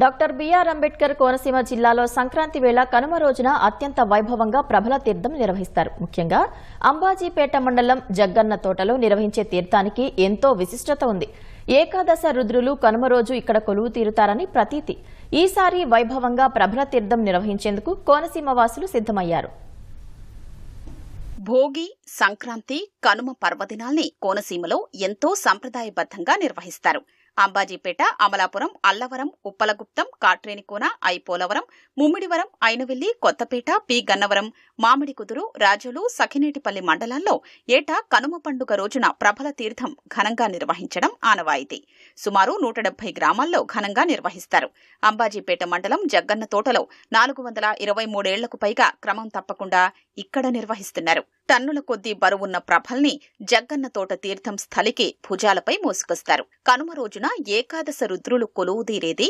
Doctor BR Ambedkar Konaseema జిల్లాలో సంక్రాంతి వేళ కనుమ రోజున అత్యంత వైభవంగా ప్రభల తీర్థం నిర్వహిస్తారు. ముఖ్యంగా అంబాజీపేట మండలం జగ్గన్న తోటలో నిర్వహించే తీర్థానికి ఎంతో విశిష్టత ఉంది. ఏకాదశ రుద్రులు కనుమ రోజు ఇక్కడ కొలువు తీరుతారని ప్రతీతి. ఈసారి వైభవంగా ప్రభల తీర్థం నిర్వహించేందుకు కోనసీమ వాసులు సిద్దమయ్యారు భోగి సంక్రాంతి కనుమ పర్వదినాల్ని కోనసీమలో ఎంతో సంప్రదాయబద్ధంగా నిర్వహిస్తారు. అంబాజీపేట అమలాపురం అల్లవరం ఉప్పలగుప్తం కాట్రేనికోన ఐపోలవరం ముమ్మిడివరం ఐనవెల్లి కొత్తపేట పి. గన్నవరం మామిడికుదురు రాజులు సఖినేటిపల్లి మండలాల్లో ఏటా కనుమ పండుగ రోజున ప్రభల తీర్థం ఘనంగా నిర్వహించడం ఆనవాయితీ. సుమారు నూట డెబ్బై గ్రామాల్లో ఘనంగా నిర్వహిస్తారు. అంబాజీపేట మండలం జగ్గన్న తోటలో నాలుగు వందల ఇరవై మూడేళ్ళకు పైగా క్రమం తప్పకుండా ఇక్కడ నిర్వహిస్తున్నారు. టన్నుల కొద్దీ బరువున్న ప్రభల్ని జగ్గన్నతోట తీర్థం స్థలికి భుజాలపై మోసుకొస్తారు. కనుమ రోజున ఏకాదశ రుద్రులు కొలువుదీరేది